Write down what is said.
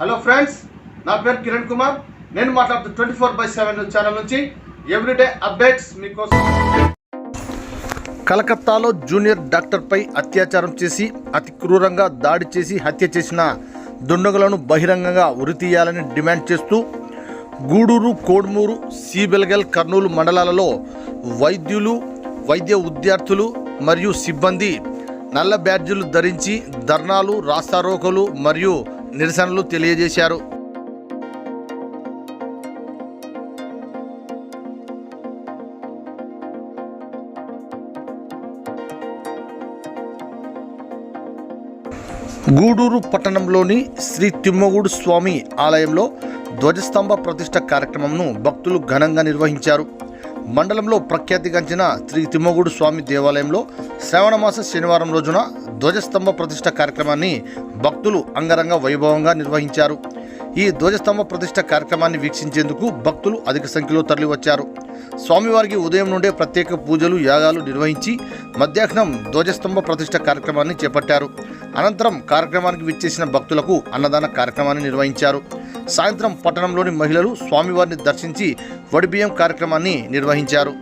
Hello friends నా పేరు కిరణ్ కుమార్. నేను మాట్లాడుతూ twenty four by seven channel నుంచి ఎవ్రీడే అప్డేట్స్ మీకోసం. కలకత్తాలో జూనియర్ డాక్టర్పై అత్యాచారం చేసి అతి క్రూరంగా దాడి చేసి హత్య చేసిన దుండగులను బహిరంగంగా ఉరితీయాలని డిమాండ్ చేస్తూ గూడూరు కోడ్మూరు సీబెల్గల్ కర్నూలు మండలాలలో వైద్యులు వైద్య విద్యార్థులు మరియు సిబ్బంది నల్ల బ్యాడ్జీలు ధరించి ధర్నాలు రాస్తారోకలు మరియు నిరసనలు తెలియజేశారు. గూడూరు పట్టణంలోని శ్రీ తిమ్మగూడు స్వామి ఆలయంలో ధ్వజస్తంభ ప్రతిష్ట కార్యక్రమంను భక్తులు ఘనంగా నిర్వహించారు. మండలంలో ప్రఖ్యాతిగాంచిన శ్రీ తిమ్మగూడు స్వామి దేవాలయంలో శ్రావణమాస శనివారం రోజున ధ్వజస్తంభ ప్రతిష్ట కార్యక్రమాన్ని భక్తులు అంగరంగ వైభవంగా నిర్వహించారు. ఈ ధ్వజస్తంభ ప్రతిష్ట కార్యక్రమాన్ని వీక్షించేందుకు భక్తులు అధిక సంఖ్యలో తరలివచ్చారు. స్వామివారికి ఉదయం నుండే ప్రత్యేక పూజలు యాగాలు నిర్వహించి మధ్యాహ్నం ధ్వజస్తంభ ప్రతిష్ట కార్యక్రమాన్ని చేపట్టారు. అనంతరం కార్యక్రమానికి విచ్చేసిన భక్తులకు అన్నదాన కార్యక్రమాన్ని నిర్వహించారు. సాయంత్రం పట్టణంలోని మహిళలు స్వామివారిని దర్శించి వడిబియ్యం కార్యక్రమాన్ని నిర్వహించారు.